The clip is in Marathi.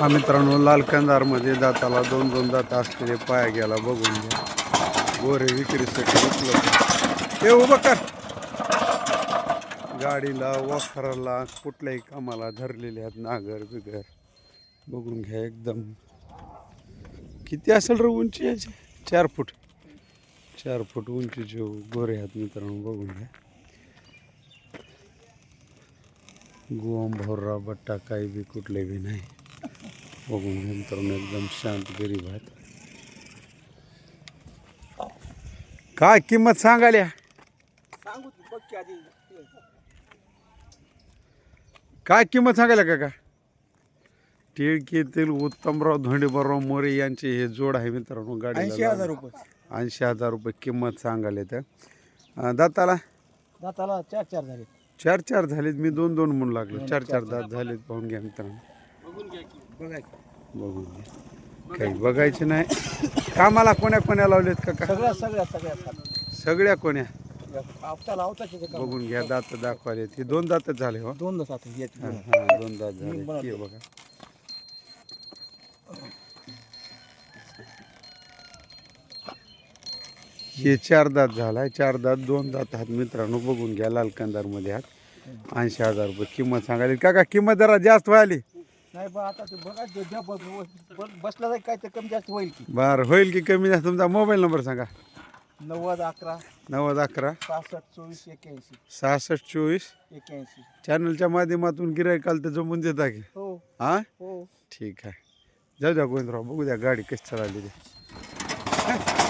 हा मित्रांनो लाल कंदारमध्ये दाताला दोन दोन दात असलेले पाया गेला बघून घ्या. गोरे विक्रीसाठी उपलब्ध. हे उभं कर. गाडीला वखराला कुठल्याही कामाला धरलेले आहेत नागर बिगर. बघून घ्या एकदम. किती असेल रे उंची याची? चार फूट. चार फूट उंचीचे गोरे आहेत मित्रांनो बघून घ्या. गुवाम भौरा बट्टा काही बी कुठले बी नाही. घ्या मित्रांनो एकदम शांत गरीब आहेत काय किंमत सांगाल्या बघ की काय किंमत सांगायला काका? टिळकीतील उत्तमराव धोंडेबराव मोरे यांचे हे जोड आहे मित्रांनो ऐंशी गाडी हजार रुपये. ऐंशी हजार रुपये किंमत सांगायला अं, दाताला? दाताला चार चार झाले चार चार झालेत मी दोन दोन म्हणून लागलो. चार चार दात झालेत पाहून घ्या मित्रांनो. बघायचं. बघून घ्या काही बघायचे नाही. कामाला कोण्या कोण्या लावलेत काका? सगळ्या सगळ्या सगळ्या सगळ्या. कोण्या? आपता लावताच येते का बघून घ्या दात दाखवाले हे दोन दातच झाले हो. दोन येत हा, हा, दोन दात झाले. बघा. हे चार दात झालाय. चार दात दोन दात आहेत मित्रांनो. बघून घ्या लाल कंदारमध्ये आहात ऐंशी हजार रुपये किंमत सांगायला काका किंमत जरा जास्त व्हायली. नाही बा आता ते बसला जाईल काय तर कमी जास्त होईल की. बरं होईल की कमी जास्त? तुमचा मोबाईल नंबर सांगा. नव्वद अकरा नव्वद अकरा सहासष्ट चोवीस एक्याऐंशी सहासष्ट चोवीस एक्याऐंशी चॅनलच्या माध्यमातून गिरायकाल तर जमून देता की? हो. हा? हो. ठीक आहे. जाऊ द्या गोविंदराव बघू द्या गाडी कशी चालली ते.